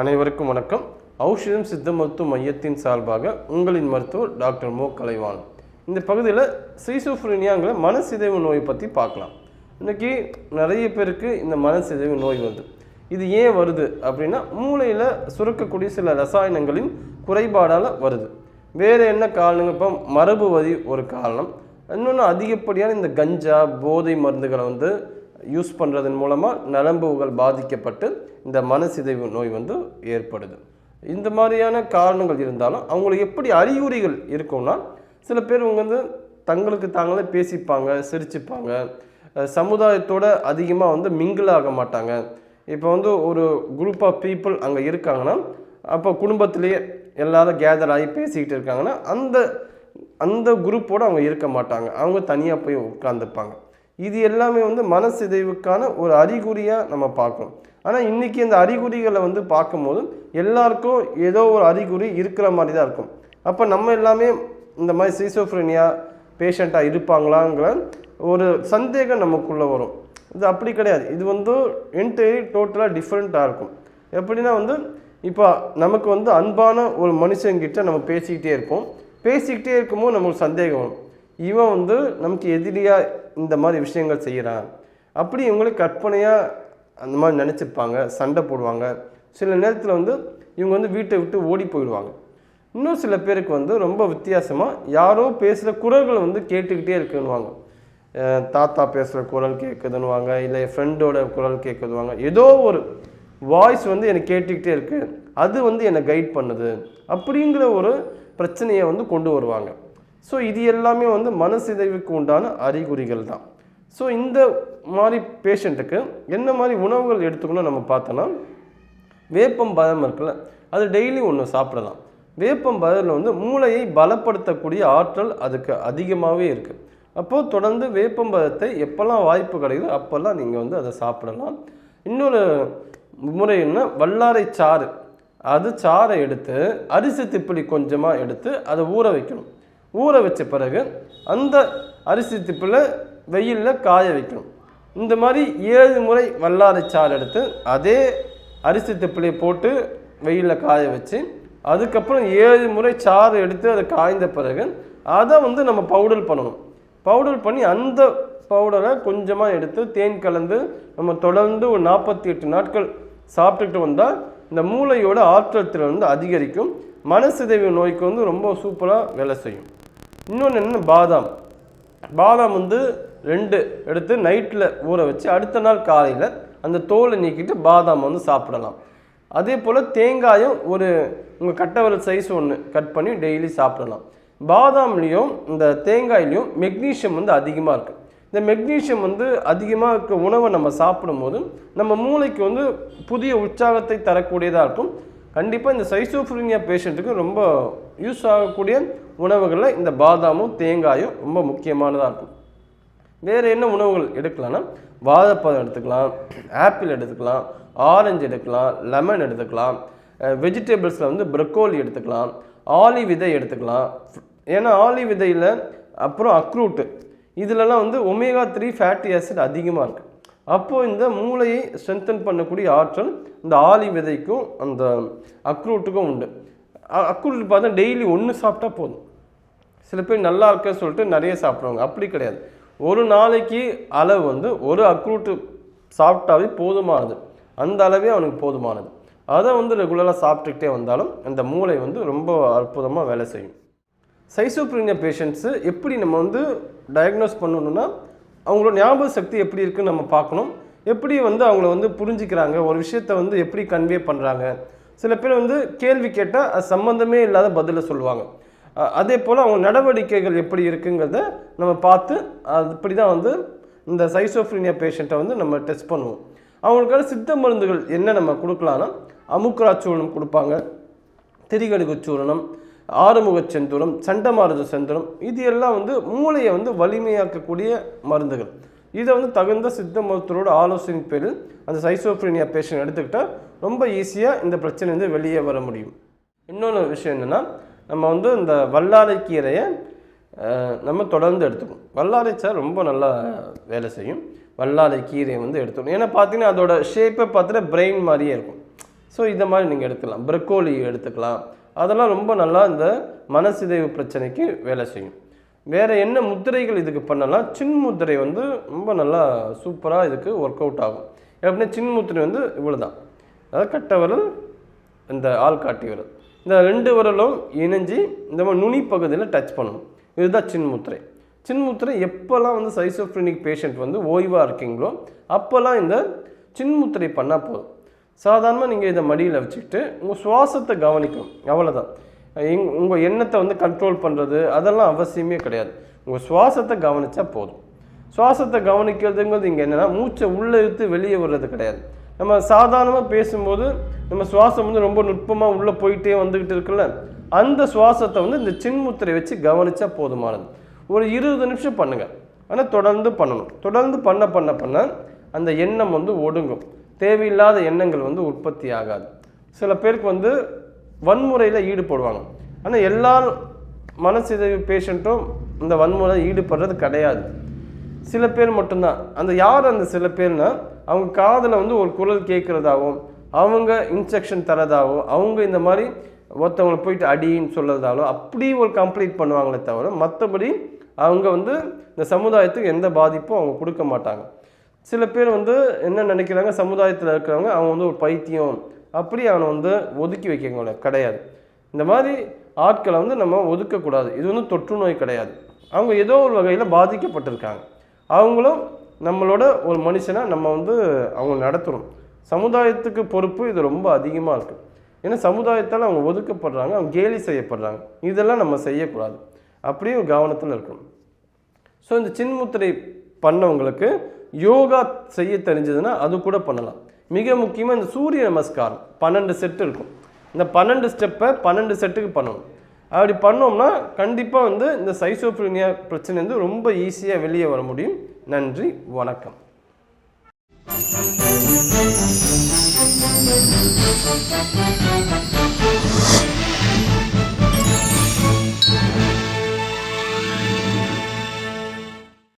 அனைவருக்கும் வணக்கம். ஔஷதம் சித்த மருத்துவ மையத்தின் சார்பாக உங்களின் மருத்துவர் டாக்டர் மோ. கலைவான் இந்த பகுதியில் சீசோஃப்ரீனியாங்கிற மனசிதைவு நோயை பற்றி பார்க்கலாம். இன்றைக்கி நிறைய பேருக்கு இந்த மனசிதைவு நோய் வருது. இது ஏன் வருது அப்படின்னா மூளையில் சுரக்கக்கூடிய சில ரசாயனங்களின் குறைபாடால் வருது. வேறு என்ன காரணங்கள் இப்போ மரபு வரி ஒரு காரணம். இன்னொன்று அதிகப்படியான இந்த கஞ்சா போதை மருந்துகளை வந்து யூஸ் பண்ணுறதன் மூலமாக நரம்புகள் பாதிக்கப்பட்டு இந்த மனசிதைவு நோய் வந்து ஏற்படுது. இந்த மாதிரியான காரணங்கள் இருந்தாலும் அவங்களுக்கு எப்படி அறிகுறிகள் இருக்கும்னா சில பேர் இவங்க வந்து தங்களுக்கு தாங்களே பேசிப்பாங்க சிரிச்சுப்பாங்க. சமுதாயத்தோட அதிகமாக வந்து மிங்கிள் ஆக மாட்டாங்க. இப்போ வந்து ஒரு குரூப் ஆஃப் பீப்புள் அங்கே இருக்காங்கன்னா அப்போ குடும்பத்திலேயே எல்லாரும் கேதர் ஆகி பேசிக்கிட்டு இருக்காங்கன்னா அந்த அந்த குரூப்போடு அவங்க இருக்க மாட்டாங்க. அவங்க தனியாக போய் உட்காந்துப்பாங்க இது எல்லாமே வந்து மனசிதைவுக்கான ஒரு அறிகுறியாக நம்ம பார்க்கணும். ஆனால் இன்றைக்கி இந்த அறிகுறிகளை வந்து பார்க்கும்போது எல்லாருக்கும் ஏதோ ஒரு அறிகுறி இருக்கிற மாதிரி தான் இருக்கும். அப்போ நம்ம எல்லாமே இந்த மாதிரி சீசோஃப்ரெனியா பேஷண்ட்டாக இருப்பாங்களாங்கிற ஒரு சந்தேகம் நமக்குள்ளே வரும். இது அப்படி கிடையாது. இது வந்து என்டையரி டோட்டலாக டிஃப்ரெண்ட்டாக இருக்கும். எப்படின்னா வந்து இப்போ நமக்கு வந்து அன்பான ஒரு மனுஷங்கிட்ட நம்ம பேசிக்கிட்டே இருப்போம். பேசிக்கிட்டே இருக்கும்போது நமக்கு சந்தேகம் வரும். இவன் வந்து நமக்கு எதிரியாக இந்த மாதிரி விஷயங்கள் செய்கிறான் அப்படி இவங்களே கற்பனையாக அந்த மாதிரி நினச்சிருப்பாங்க சண்டை போடுவாங்க. சில நேரத்தில் வந்து இவங்க வந்து வீட்டை விட்டு ஓடி போயிடுவாங்க. இன்னும் சில பேருக்கு வந்து ரொம்ப வித்தியாசமாக யாரோ பேசுகிற குரல்களை வந்து கேட்டுக்கிட்டே இருக்குன்னுவாங்க. தாத்தா பேசுகிற குரல் கேட்குதுன்னுவாங்க இல்லை ஃப்ரெண்டோட குரல் கேட்குதுவாங்க ஏதோ ஒரு வாய்ஸ் வந்து எனக்கு கேட்டுக்கிட்டே இருக்குது அது வந்து என்னை கைட் பண்ணுது. அப்படிங்கிற ஒரு பிரச்சனையை வந்து கொண்டு வருவாங்க. ஸோ இது எல்லாமே வந்து மனசிதைவுக்கு உண்டான அறிகுறிகள் தான். ஸோ இந்த மாதிரி பேஷண்ட்டுக்கு என்ன மாதிரி உணவுகள் எடுத்துக்கணும் நம்ம பார்த்தோன்னா வேப்பம் பழம் இருக்குல்ல அது டெய்லி ஒன்று சாப்பிடலாம். வேப்பம் பழத்தில் வந்து மூளையை பலப்படுத்தக்கூடிய ஆற்றல் அதுக்கு அதிகமாகவே இருக்குது அப்போது தொடர்ந்து வேப்பம் பழத்தை எப்போல்லாம் வாய்ப்பு கிடைக்குதோ அப்போல்லாம் நீங்கள் வந்து அதை சாப்பிடலாம். இன்னொரு முறை என்ன வல்லாரை சாறு. அது சாறை எடுத்து அரிசி திப்பிலி கொஞ்சமாக எடுத்து அதை ஊற வைக்கணும். ஊற வச்ச பிறகு அந்த அரிசி திப்பில் வெயிலில் காய வைக்கணும். இந்த மாதிரி ஏழு முறை வல்லாரை சாறு எடுத்து அதே அரிசி திப்பிலே போட்டு வெயிலில் காய வச்சு அதுக்கப்புறம் ஏழு முறை சாறு எடுத்து அதை காய்ந்த பிறகு அதை வந்து நம்ம பவுடர் பண்ணணும். பவுடர் பண்ணி அந்த பவுடரை கொஞ்சமாக எடுத்து தேன் கலந்து நம்ம தொடர்ந்து ஒரு நாற்பத்தி எட்டு நாட்கள் சாப்பிட்டுட்டு வந்தால் இந்த மூளையோட ஆற்றல் திறன் வந்து அதிகரிக்கும். மனசிதைவு நோய்க்கு வந்து ரொம்ப சூப்பராக வேலை செய்யும். இன்னொன்று என்ன பாதாம். பாதாம் வந்து ரெண்டு எடுத்து நைட்டில் ஊற வச்சு அடுத்த நாள் காலையில் அந்த தோலை நீக்கிட்டு பாதாம் வந்து சாப்பிடலாம். அதே போல் தேங்காயும் ஒரு உங்கள் கட்டவரல் சைஸ் ஒன்று கட் பண்ணி டெய்லி சாப்பிடலாம். பாதாம்லேயும் இந்த தேங்காயிலையும் மெக்னீஷியம் வந்து அதிகமாக இருக்குது இந்த மெக்னீஷியம் வந்து அதிகமாக இருக்க உணவை நம்ம சாப்பிடும்போது நம்ம மூளைக்கு வந்து புதிய உற்சாகத்தை தரக்கூடியதாக இருக்கும். கண்டிப்பாக இந்த சைசோஃப்ரினியா பேஷண்ட்டுக்கு ரொம்ப யூஸ் ஆகக்கூடிய உணவுகளில் இந்த பாதாமும் தேங்காயும் ரொம்ப முக்கியமானதாக இருக்கும். வேறு என்ன உணவுகள் எடுக்கலாம்னா வாழைப்பழம் எடுத்துக்கலாம் ஆப்பிள் எடுத்துக்கலாம் ஆரஞ்சு எடுக்கலாம் லெமன் எடுத்துக்கலாம் வெஜிடபிள்ஸில் வந்து ப்ரக்கோலி எடுத்துக்கலாம் ஆலி விதை எடுத்துக்கலாம். ஏன்னா ஆலி விதையில் அப்புறம் அக்ரூட்டு. இதிலலாம் வந்து ஒமேகா த்ரீ ஃபேட்டி ஆசிட் அதிகமாக இருக்குது அப்போது இந்த மூளையை ஸ்ட்ரென்தன் பண்ணக்கூடிய ஆற்றல் இந்த ஆலி விதைக்கும் அந்த அக்ரூட்டுக்கும் உண்டு. அக்ரூட் பார்த்தா டெய்லி ஒன்று சாப்பிட்டா போதும். சில பேர் நல்லா இருக்க சொல்லிட்டு நிறைய சாப்பிடுவாங்க. அப்படி கிடையாது. ஒரு நாளைக்கு அளவு வந்து ஒரு அக்ரூட்டு சாப்பிட்டாவே போதுமானது. அந்த அளவே அவனுக்கு போதுமானது. அதை வந்து ரெகுலராக சாப்பிட்டுக்கிட்டே வந்தாலும் அந்த மூளை வந்து ரொம்ப அற்புதமாக வேலை செய்யும். சைசோப்ரீனியா பேஷண்ட்ஸு எப்படி நம்ம வந்து டயக்னோஸ் பண்ணணும்னா அவங்களோட ஞாபக சக்தி எப்படி இருக்குன்னு நம்ம பார்க்கணும். எப்படி வந்து அவங்கள வந்து புரிஞ்சுக்கிறாங்க ஒரு விஷயத்த வந்து எப்படி கன்வே பண்ணுறாங்க சில பேர் வந்து கேள்வி கேட்டால் அது சம்மந்தமே இல்லாத பதிலை சொல்லுவாங்க. அதே போல் அவங்க நடவடிக்கைகள் எப்படி இருக்குங்கிறத நம்ம பார்த்து அப்படி தான் வந்து இந்த சைசோஃப்ரீனியா பேஷண்ட்டை வந்து நம்ம டெஸ்ட் பண்ணுவோம். அவங்களுக்கான சித்த மருந்துகள் என்ன நம்ம கொடுக்கலாம்னா அமுக்குராச்சூர்ணம் கொடுப்பாங்க திரிகடுகு சூரணம் ஆறுமுக செந்தூரம் சண்டமாருத செந்தூரம் இது எல்லாம் வந்து மூளையை வந்து வலிமையாக்கக்கூடிய மருந்துகள். இதை வந்து தகுந்த சித்த மருத்துவரோட ஆலோசனை பேரில் அந்த சைசோஃப்ரீனியா பேஷண்ட் எடுத்துக்கிட்டால் ரொம்ப ஈஸியாக இந்த பிரச்சனைலேருந்து வெளியே வர முடியும். இன்னொன்று விஷயம் என்னென்னா நம்ம வந்து இந்த வல்லாரை கீரையை நம்ம தொடர்ந்து எடுத்துக்கணும். வல்லாரை சார் ரொம்ப நல்லா வேலை செய்யும். வல்லாரை கீரையை வந்து எடுத்துக்கணும். ஏன்னா பார்த்தீங்கன்னா அதோட ஷேப்பை பார்த்துட்டு பிரெயின் மாதிரியே இருக்கும். ஸோ இந்த மாதிரி நீங்கள் எடுத்துக்கலாம். ப்ரக்கோலி எடுத்துக்கலாம். அதெல்லாம் ரொம்ப நல்லா இந்த மனசிதைவு பிரச்சனைக்கு வேலை செய்யும். வேறு என்ன முத்திரைகள் இதுக்கு பண்ணலாம்? சின் முத்திரை வந்து ரொம்ப நல்லா சூப்பராக இதுக்கு ஒர்க் அவுட் ஆகும். எப்படின்னா சின் முத்திரை வந்து இவ்வளோ தான் அதாவது கட்டை விரல் இந்த ஆள்காட்டி விரல். இந்த ரெண்டு விரலும் இணைஞ்சு இந்த மாதிரி நுனி பகுதியில் டச் பண்ணணும். இதுதான் சின்முத்திரை சின்முத்திரை எப்போல்லாம் வந்து சைசோஃப்ரினிக் பேஷண்ட் வந்து ஓய்வாக இருக்கீங்களோ அப்போல்லாம் இந்த சின் முத்திரை பண்ணால் போதும். சாதாரணமாக நீங்கள் இதை மடியில் வச்சுக்கிட்டு உங்கள் சுவாசத்தை கவனிக்கணும். அவ்வளோதான் எங் உங்கள் எண்ணத்தை வந்து கண்ட்ரோல் பண்ணுறது அதெல்லாம் அவசியமே கிடையாது. உங்கள் சுவாசத்தை கவனித்தா போதும். சுவாசத்தை கவனிக்கிறதுங்கிறது இங்கே என்னென்னா மூச்சை உள்ளே இழுத்து வெளியே வர்றது கிடையாது. நம்ம சாதாரணமாக பேசும்போது நம்ம சுவாசம் வந்து ரொம்ப நுட்பமாக உள்ளே போயிட்டே வந்துக்கிட்டு இருக்குல்ல அந்த சுவாசத்தை வந்து இந்த சின்முத்திரை வச்சு கவனித்தா போதுமானது. ஒரு இருபது நிமிஷம் பண்ணுங்கள் ஆனால் தொடர்ந்து பண்ணணும். தொடர்ந்து பண்ண பண்ண பண்ண அந்த எண்ணம் வந்து ஒடுங்கும். தேவையில்லாத எண்ணங்கள் வந்து உற்பத்தி ஆகாது. சில பேருக்கு வந்து வன்முறையில் ஈடுபடுவாங்க. ஆனால் எல்லா மனசிதைவு பேஷண்ட்டும் இந்த வன்முறையில் ஈடுபடுறது கிடையாது. சில பேர் மட்டும்தான். அந்த யார் அந்த சில பேர்னா அவங்க காதில் வந்து ஒரு குரல் கேட்குறதாகவும் அவங்க இன்ஸ்ட்ரக்ஷன் தரதாகவும் அவங்க இந்த மாதிரி ஒருத்தவங்களை போயிட்டு அடின்னு சொல்கிறதாலோ அப்படி ஒரு கம்ப்ளீட் பண்ணுவாங்களே தவிர மற்றபடி அவங்க வந்து இந்த சமுதாயத்துக்கு எந்த பாதிப்பும் அவங்க கொடுக்க மாட்டாங்க. சில பேர் வந்து என்ன நினைக்கிறாங்க சமுதாயத்தில் இருக்கிறவங்க அவன் வந்து ஒரு பைத்தியம் அப்படி அவனை வந்து ஒதுக்கி வைக்கங்கள கிடையாது. இந்த மாதிரி ஆட்களை வந்து நம்ம ஒதுக்கக்கூடாது. இது வந்து தொற்று நோய் கிடையாது. அவங்க ஏதோ ஒரு வகையில் பாதிக்கப்பட்டிருக்காங்க. அவங்களும் நம்மளோட ஒரு மனுஷனை நம்ம வந்து அவங்க நடத்தணும். சமுதாயத்துக்கு பொறுப்பு இது ரொம்ப அதிகமாக இருக்குது ஏன்னா சமுதாயத்தால் அவங்க ஒதுக்கப்படுறாங்க அவங்க கேலி செய்யப்படுறாங்க. இதெல்லாம் நம்ம செய்யக்கூடாது. அப்படியே ஒரு கவனத்தில் இருக்கணும். ஸோ இந்த சின்முத்திரை பண்ணவங்களுக்கு யோகா செய்ய தெரிஞ்சதுன்னா அது கூட பண்ணலாம். மிக முக்கியமாக இந்த சூரிய நமஸ்காரம். பன்னெண்டு செட்டு இருக்கும். இந்த பன்னெண்டு ஸ்டெப்பை பன்னெண்டு செட்டுக்கு பண்ணணும். அப்படி பண்ணோம்னா கண்டிப்பாக வந்து இந்த சைசோப்ரினியா பிரச்சனை வந்து ரொம்ப ஈஸியாக வெளியே வர முடியும் நன்றி வணக்கம்